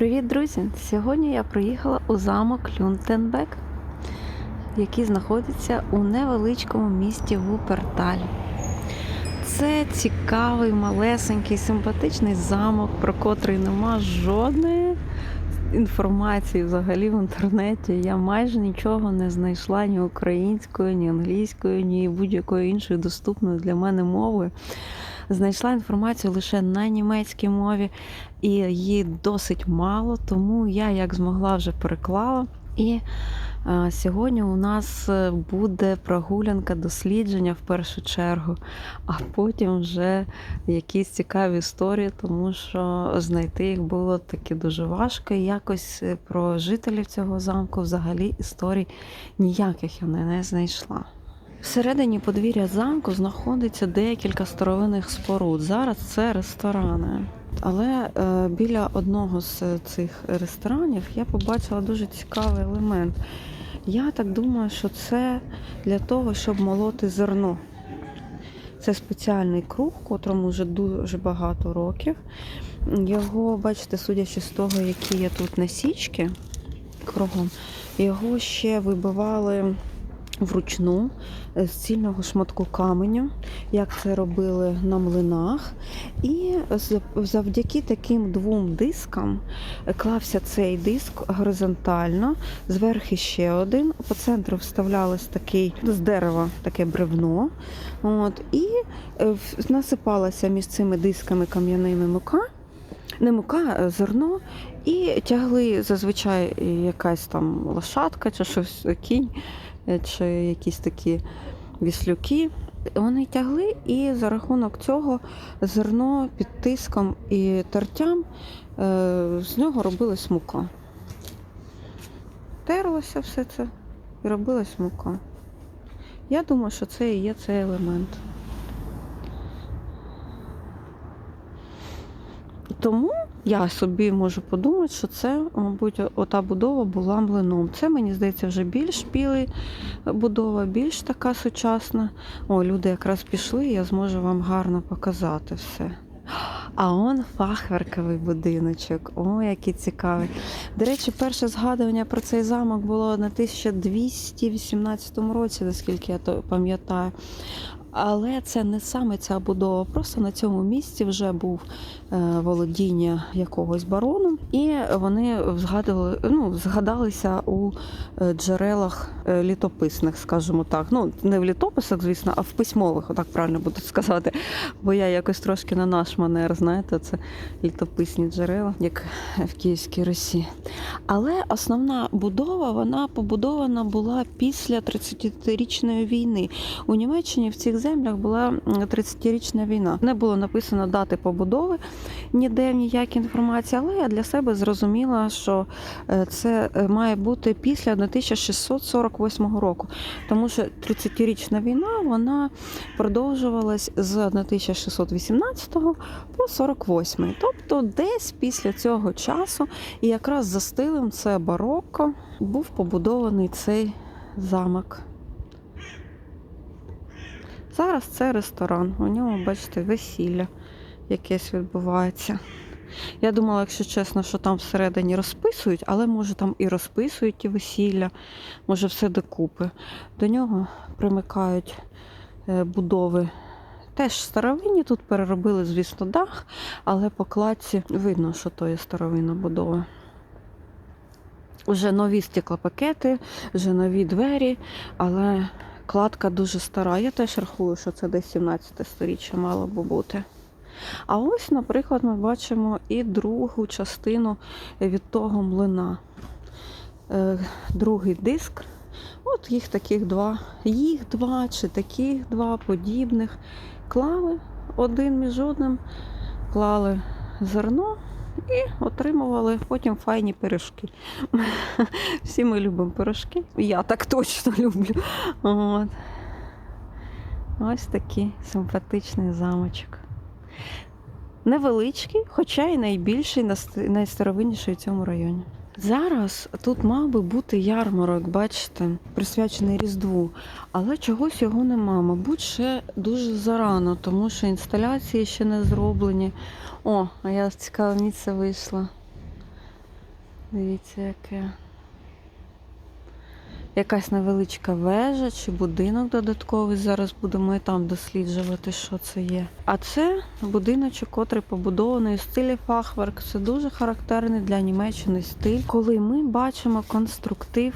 Привіт, друзі! Сьогодні я приїхала у замок Люнтенбек, який знаходиться у невеличкому місті Вуперталь. Це цікавий, малесенький, симпатичний замок, про котрий нема жодної інформації взагалі в інтернеті. Я майже нічого не знайшла ні українською, ні англійською, ні будь-якою іншою доступною для мене мовою. Знайшла інформацію лише на німецькій мові, і її досить мало, тому я як змогла вже переклала. І а, сьогодні у нас е, буде прогулянка дослідження в першу чергу, а потім вже якісь цікаві історії, тому що знайти їх було таки дуже важко. І якось е, про жителів цього замку взагалі історій ніяких я не знайшла. Всередині подвір'я замку знаходиться декілька старовинних споруд. Зараз це ресторани. Але е, біля одного з цих ресторанів я побачила дуже цікавий елемент. Я так думаю, що це для того, щоб молоти зерно. Це спеціальний круг, котрому вже дуже багато років. Його, бачите, судячи з того, які є тут насічки кругом, його ще вибивали вручну е, з цільного шматку каменю, як це робили на млинах. І завдяки таким двом дискам е, клався цей диск горизонтально, зверху ще один. По центру вставлялось такий з дерева таке бревно. От, і е, насипалася між цими дисками кам'яними мука. Не мука, а зерно, і тягли зазвичай якась там лошадка чи щось кінь, чи якісь такі віслюки. Вони тягли, і за рахунок цього зерно під тиском і тертям е, з нього робилась мука. Терлося все це і робилась мука. Я думаю, що це і є цей елемент. Тому я собі можу подумати, що це, мабуть, ота будова була млином. Це, мені здається, вже більш білий будова, більш така сучасна. О, люди якраз пішли, я зможу вам гарно показати все. А он фахверковий будиночок. О, який цікавий. До речі, перше згадування про цей замок було на 1218 році, наскільки я пам'ятаю. Але це не саме ця будова. Просто на цьому місці вже був е, володіння якогось барону, і вони згадували, ну, згадалися у е, джерелах е, літописних, скажімо так. Ну, не в літописах, звісно, а в письмових, отак правильно буду сказати. Бо я якось трошки на наш манер, знаєте, це літописні джерела, як в Київській Русі. Але основна будова вона побудована була після 30-річної війни. У Німеччині в цих землях була 30-річна війна. Не було написано дати побудови ніде в ніякій інформації, але я для себе зрозуміла, що е, це е, має бути після 1648 року, тому що 30-річна війна вона продовжувалась з 1618 по 48. Тобто десь після цього часу, і якраз за стилем це барокко, був побудований цей замок. Зараз це ресторан. У ньому, бачите, весілля якесь відбувається. Я думала, якщо чесно, що там всередині розписують, але може там і розписують і весілля, може все докупи. До нього примикають е, будови. Теж старовинні, тут переробили, звісно, дах, але по кладці видно, що то є старовинна будова. Вже нові стеклопакети, вже нові двері, але кладка дуже стара. Я теж рахую, що це десь 17 сторіччя мало би бути. А ось, наприклад, ми бачимо і другу частину від того млина. Е, Другий диск. От їх таких два. Їх два чи таких два подібних. Клали один між одним, клали зерно і отримували потім файні пиріжки. Всі ми любимо пиріжки. Я так точно люблю. От. Ось такий симпатичний замочок. Невеличкий, хоча і найбільший, найстаровинніший у цьому районі. Зараз тут мав би бути ярмарок, бачите, присвячений Різдву, але чогось його нема. Мабуть, ще дуже зарано, тому що інсталяції ще не зроблені. О, а я в цікаве вийшла. Дивіться, яке. Якась невеличка вежа чи будинок додатковий. Зараз будемо і там досліджувати, що це є. А це будиночок, котрий побудований у стилі фахверк. Це дуже характерний для Німеччини стиль, коли ми бачимо конструктив.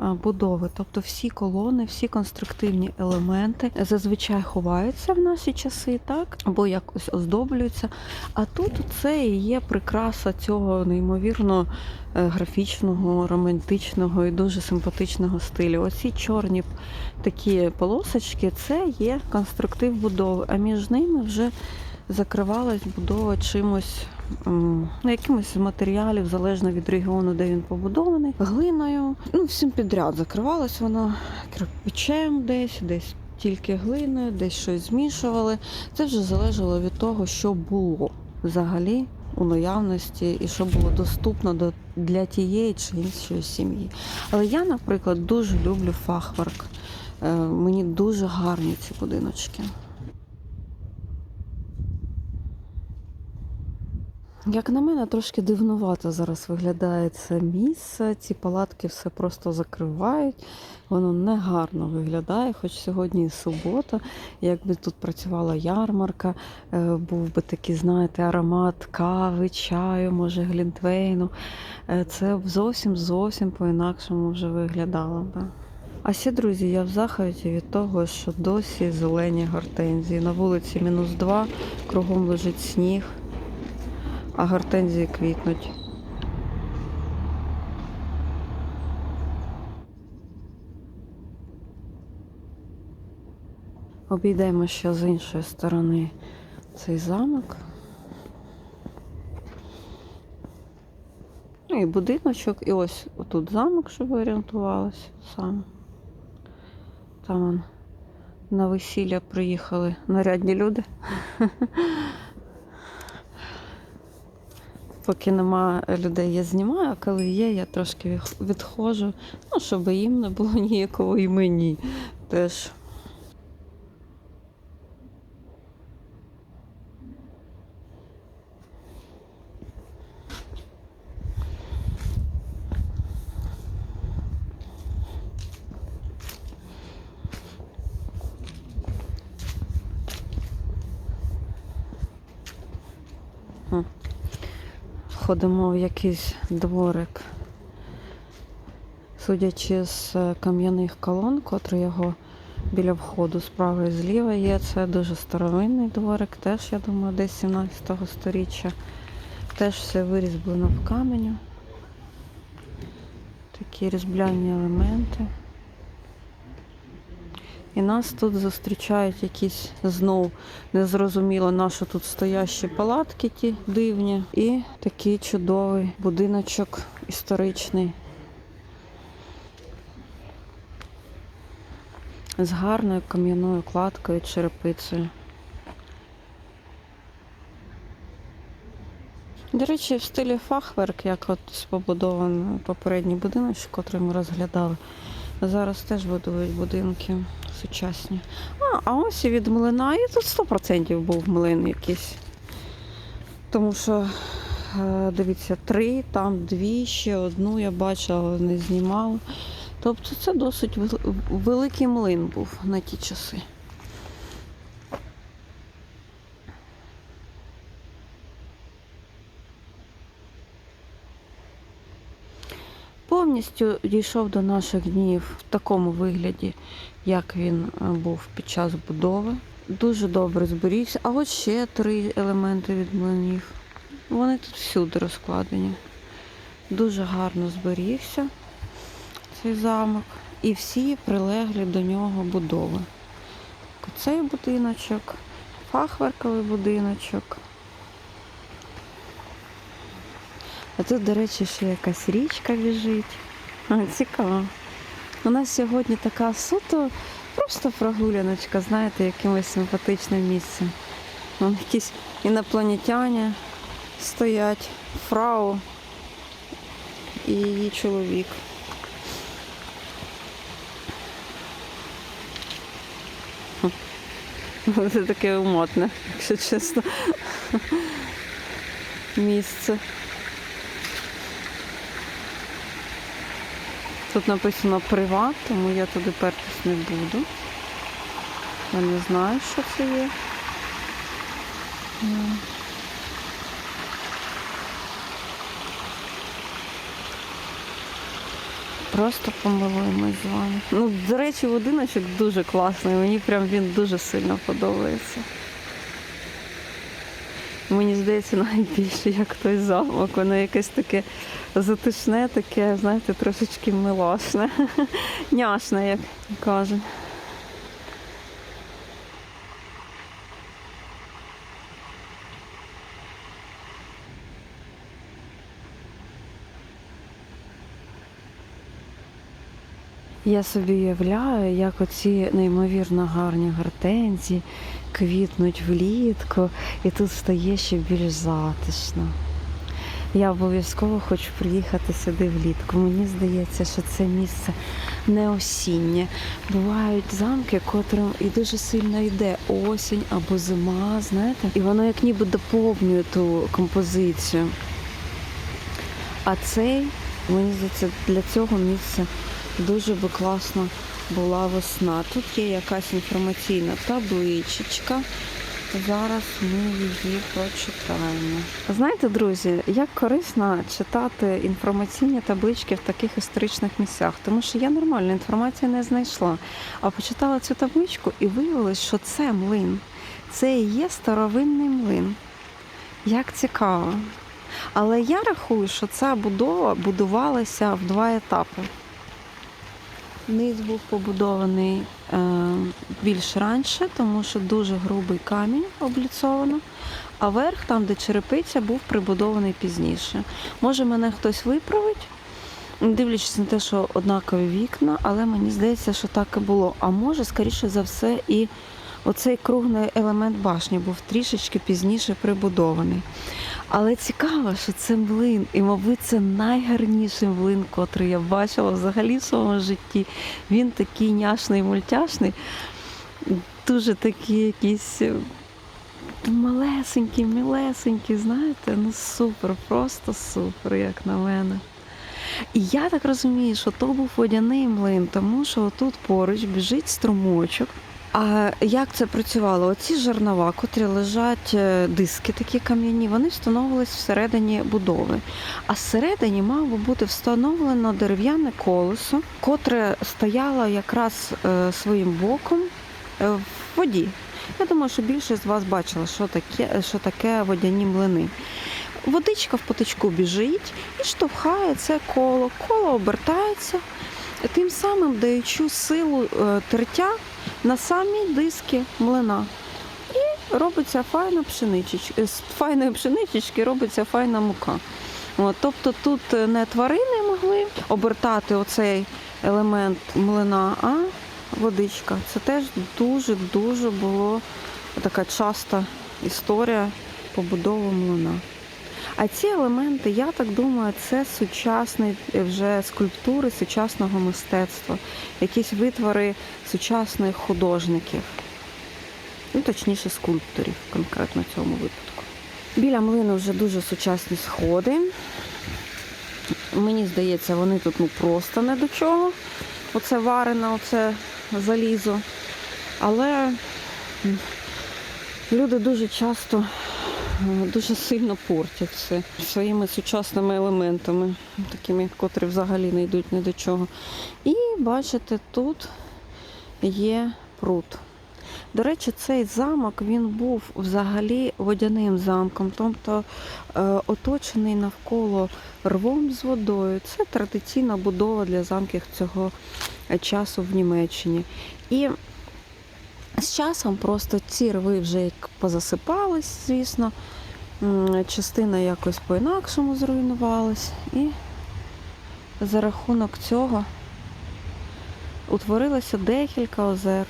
А, Будови, тобто всі колони, всі конструктивні елементи зазвичай ховаються в наші часи, так або якось оздоблюються. А тут це і є прикраса цього неймовірно е, графічного, романтичного і дуже симпатичного стилю. Оці чорні такі полосочки це є конструктив будови, а між ними вже закривалась будова чимось. Ну, якимось матеріалів, залежно від регіону, де він побудований, глиною. Ну, всім підряд закривалась вона кирпичем десь, десь тільки глиною, десь щось змішували. Це вже залежало від того, що було взагалі у наявності і що було доступно до, для тієї чи іншої сім'ї. Але я, наприклад, дуже люблю фахверк. Е, Мені дуже гарні ці будиночки. Як на мене, трошки дивнувато зараз виглядає це місце. Ці палатки все просто закривають. Воно не гарно виглядає, хоч сьогодні і субота. Якби тут працювала ярмарка, е, був би такий, знаєте, аромат кави, чаю, може глінтвейну. Е, Це б зовсім зовсім по-інакшому вже виглядало би. А ще, друзі, я в захваті від того, що досі зелені гортензії. На вулиці мінус 2, кругом лежить сніг а гортензії квітнуть. Обійдемо ще з іншої сторони цей замок. Ну і будиночок, і ось отут замок, щоб ви орієнтувалися сам. Там на весілля приїхали нарядні люди. Поки нема людей, я знімаю, а коли є, я трошки від- відходжу, ну, щоб їм не було ніякого і мені теж. Ходимо в якийсь дворик. Судячи з е, кам'яних колон, котрі його біля входу справа і зліва є, це дуже старовинний дворик, теж, я думаю, десь 17 сторіччя. Теж все вирізблено в каменю. Такі різблянні елементи. І нас тут зустрічають якісь знов незрозуміло наші тут стоящі палатки ті дивні. І такий чудовий будиночок історичний. З гарною кам'яною кладкою, черепицею. До речі, в стилі фахверк, як от побудований попередній будиночок, який ми розглядали. Зараз теж будують будинки сучасні. А, а ось і від млина, і тут 100% був млин якийсь. Тому що, е, дивіться, три, там дві, ще одну я бачила, не знімала. Тобто це досить великий млин був на ті часи. Повністю дійшов до наших днів в такому вигляді, як він е, був під час будови. Дуже добре зберігся. А от ще три елементи від млинів. Вони тут всюди розкладені. Дуже гарно зберігся цей замок. І всі прилеглі до нього будови. Цей будиночок, фахверковий будиночок. А тут, до речі, ще якась річка біжить. Цікаво. У нас сьогодні така суто, просто прогуляночка, знаєте, якимось симпатичним місцем. Вон якісь інопланетяни стоять, фрау і її чоловік. Це таке умотне, якщо чесно. Місце. Тут написано приват, тому я туди пертись не буду. Я не знаю, що це є. Просто помилуємось з вами. Ну, до речі, будиночок дуже класний. Мені прям він дуже сильно подобається. Мені здається, навіть більше як той замок. Воно якесь таке затишне, таке, знаєте, трошечки милашне. Няшне, як кажуть. Я собі уявляю, як оці неймовірно гарні гортензії квітнуть влітку, і тут стає ще більш затишно. Я обов'язково хочу приїхати сюди влітку. Мені здається, що це місце не осіннє. Бувають замки, котрим і дуже сильно йде осінь або зима, знаєте, і воно як ніби доповнює ту композицію. А цей, мені здається, для цього місця дуже би класно була весна. Тут є якась інформаційна табличечка. Зараз ми її прочитаємо. Знаєте, друзі, як корисно читати інформаційні таблички в таких історичних місцях, тому що я нормальну інформацію не знайшла. А почитала цю табличку і виявилось, що це млин. Це і є старовинний млин. Як цікаво. Але я рахую, що ця будова будувалася в два етапи. Низ був побудований е, більш раніше, тому що дуже грубий камінь обліцовано, а верх, там, де черепиця, був прибудований пізніше. Може, мене хтось виправить, дивлячись на те, що однакові вікна, але мені здається, що так і було. А може, скоріше за все, і оцей круглий елемент башні був трішечки пізніше прибудований. Але цікаво, що це млин, і, мабуть, це найгарніший млин, котрий я бачила взагалі в своєму житті. Він такий няшний, мультяшний, дуже такий якийсь е, малесенький, мілесенький, знаєте, ну супер, просто супер, як на мене. І я так розумію, що то був водяний млин, тому що тут поруч біжить струмочок. А як це працювало? Оці жернова, котрі лежать е, диски такі кам'яні, вони встановились всередині будови. А всередині мав бути встановлено дерев'яне колесо, котре стояло якраз е, своїм боком е, в воді. Я думаю, що більшість з вас бачила, що таке, що таке водяні млини. Водичка в поточку біжить і штовхає це коло. Коло обертається, тим самим даючи силу тертя на самі диски млина. І робиться файна пшеничечка. З файної пшеничечки робиться файна мука. От, тобто тут не тварини могли обертати оцей елемент млина, а водичка. Це теж дуже-дуже було така часта історія побудови млина. А ці елементи, я так думаю, це сучасні вже скульптури сучасного мистецтва, якісь витвори сучасних художників, ну точніше скульпторів, конкретно в цьому випадку. Біля млину вже дуже сучасні сходи. Мені здається, вони тут ну просто не до чого. Оце варене, оце залізо. Але люди дуже часто е, дуже сильно портять все своїми сучасними елементами, такими, котрі взагалі не йдуть ні до чого. І бачите, тут є пруд. До речі, цей замок він був взагалі водяним замком, тобто е, оточений навколо рвом з водою. Це традиційна будова для замків цього е, часу в Німеччині. І з часом просто ці рви вже позасипались, звісно. Частина якось по-інакшому зруйнувалась. І за рахунок цього утворилося декілька озер.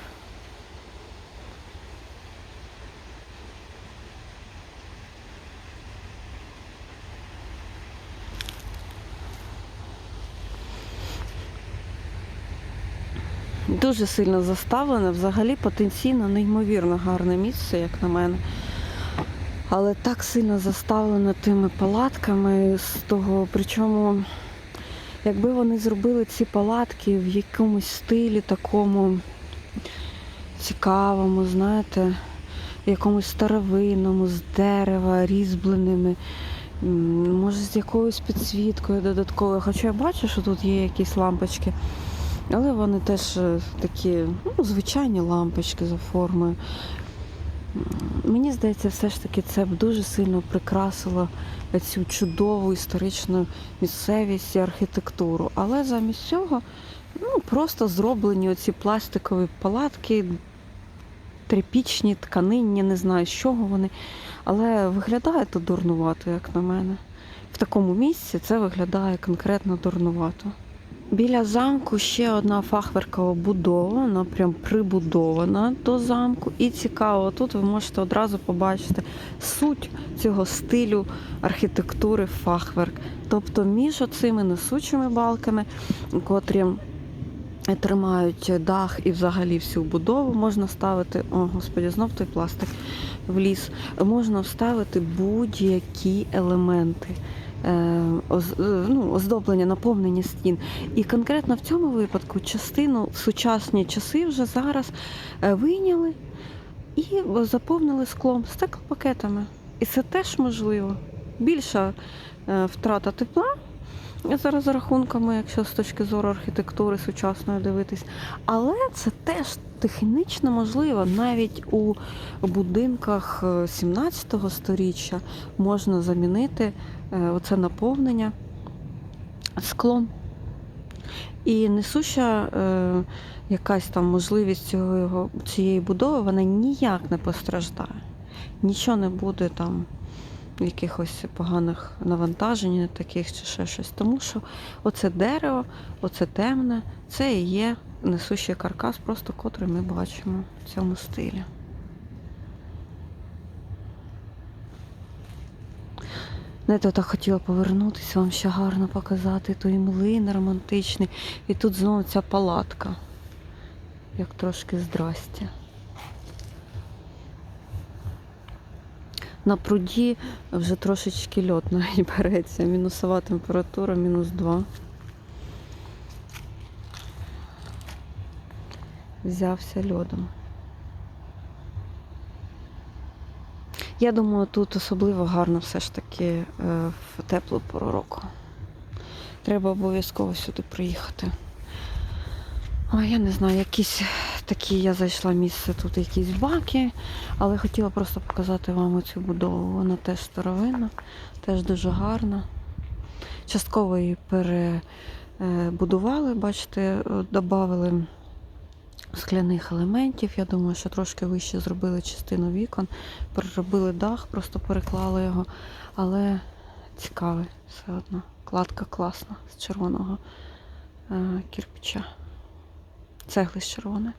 Дуже сильно заставлене, взагалі потенційно неймовірно гарне місце, як на мене. Але так сильно заставлено тими палатками з того, причому Якби вони зробили ці палатки в якомусь стилі такому цікавому, знаєте, якомусь старовинному, з дерева, різьбленими, може з якоюсь підсвіткою додатковою. Хоча я бачу, що тут є якісь лампочки. Але вони теж е, такі ну, звичайні лампочки за формою. Мені здається, все ж таки це б дуже сильно прикрасило цю чудову історичну місцевість і архітектуру. Але замість цього ну, просто зроблені оці пластикові палатки, тряпічні, тканинні, не знаю, з чого вони. Але виглядає то дурнувато, як на мене. В такому місці це виглядає конкретно дурнувато. Біля замку ще одна фахверкова будова, вона прям прибудована до замку. І цікаво, тут ви можете одразу побачити суть цього стилю архітектури фахверк. Тобто між оцими несучими балками, котрі тримають дах і взагалі всю будову, можна ставити, о господі, знов той пластик в ліс, можна вставити будь-які елементи. Е, е, Ну, оздоблення, наповнення стін. І конкретно в цьому випадку частину в сучасні часи вже зараз е, вийняли і заповнили склом, стеклопакетами. І це теж можливо. Більша втрата тепла. Зараз за рахунками, якщо з точки зору архітектури сучасної дивитись. Але це теж технічно можливо. Навіть у будинках е, 17 сторіччя можна замінити оце наповнення склом. І несуща е, якась там можливість цього, його- цієї будови, вона ніяк не постраждає. Нічого не буде там якихось поганих навантажень таких чи ще щось. Тому що оце дерево, оце темне, це і є несущий каркас, просто котрий ми бачимо в цьому стилі. Знаєте, так хотіла повернутися, вам ще гарно показати той млин романтичний. І тут знову ця палатка. Як трошки здрастя. На пруді вже трошечки льот навіть береться. Мінусова температура, мінус 2. Взявся льодом. Я думаю, тут особливо гарно все ж таки е, в теплу пору року. Треба обов'язково сюди приїхати. Ой, я не знаю, якісь такі я зайшла місце, тут якісь баки, але хотіла просто показати вам оцю будову. Вона теж старовинна, теж дуже гарна. Частково її перебудували, бачите, додали скляних елементів. Я думаю, що трошки вище зробили частину вікон, переробили дах, просто переклали його. Але цікавий все одно. Кладка класна з червоного е, кирпича. Цегли з червоної.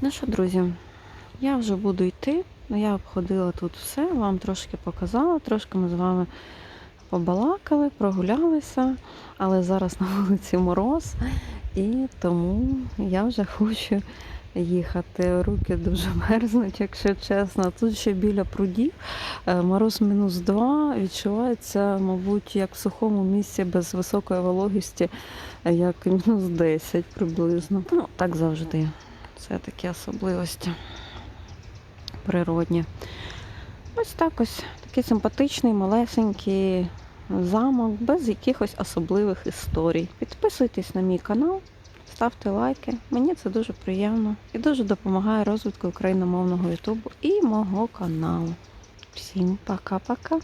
Ну що, друзі, я вже буду йти. Я обходила тут все, вам трошки показала, трошки ми з вами побалакали, прогулялися, але зараз на вулиці мороз, і тому я вже хочу їхати. Руки дуже мерзнуть, якщо чесно. Тут ще біля прудів е, мороз мінус 2 відчувається, мабуть, як в сухому місці без високої вологості, е, як мінус 10 приблизно. Ну, так завжди. Це такі особливості природні. Ось так ось такий симпатичний, малесенький замок, без якихось особливих історій. Підписуйтесь на мій канал, ставте лайки. Мені це дуже приємно і дуже допомагає розвитку україномовного ютубу і мого каналу. Всім пока-пока!